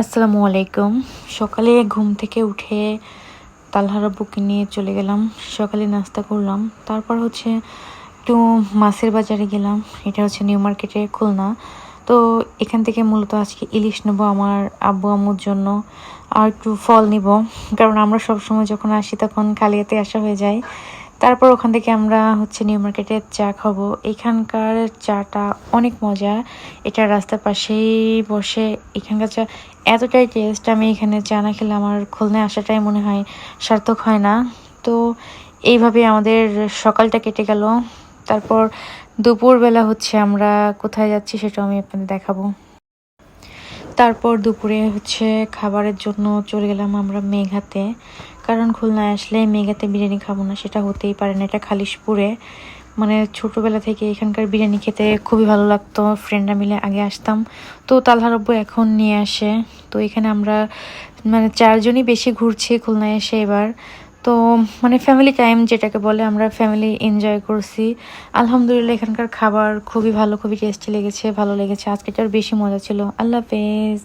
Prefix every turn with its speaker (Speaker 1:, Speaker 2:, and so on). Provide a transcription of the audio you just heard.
Speaker 1: আসসালামু আলাইকুম। সকালে ঘুম থেকে উঠে তালহারা বুকে নিয়ে চলে গেলাম। সকালে নাস্তা করলাম। তারপর হচ্ছে একটু মাছের বাজারে গেলাম। এটা হচ্ছে নিউ মার্কেটে খুলনা। তো এখান থেকে মূলত আজকে ইলিশ নেব আমার আব্বু আম্মুর জন্য আর একটু ফল নিব। কারণ আমরা সবসময় যখন আসি তখন কালিয়াতে আসা হয়ে যায়। তারপর ওখান থেকে আমরা হচ্ছে নিউ মার্কেটের চা খাব। এখানকার চাটা অনেক মজা। এটা রাস্তার পাশেই বসে। এখানকার চা এতটাই টেস্ট আমি এখানে চা না খেলে আমার খুলনায় আসাটাই মনে হয় সার্থক হয় না। তো এইভাবে আমাদের সকালটা কেটে গেল। তারপর দুপুরবেলা হচ্ছে আমরা কোথায় যাচ্ছি সেটা আমি আপনাদের দেখাবো। তারপর দুপুরে হচ্ছে খাবারের জন্য চলে গেলাম আমরা মেঘাতে। কারণ খুলনায় আসলে মেঘাতে বিরিয়ানি খাব না, সেটা হতেই পারে না। এটা খালিশপুরে। মানে ছোটোবেলা থেকে এখানকার বিরিয়ানি খেতে খুবই ভালো লাগতো। ফ্রেন্ডরা মিলে আগে আসতাম। তো তালহারব্য এখন নিয়ে আসে। তো এখানে আমরা মানে চারজনই বেশি ঘুরছি খুলনায় এসে এবার। তো মানে ফ্যামিলি টাইম যেটাকে বলে আমরা ফ্যামিলি এনজয় করছি। আলহামদুলিল্লাহ এখানকার খাবার খুবই ভালো, খুবই টেস্টি লেগেছে, ভালো লেগেছে। আজকে আজকেটার বেশি মজা ছিল। আল্লাহ হাফেজ।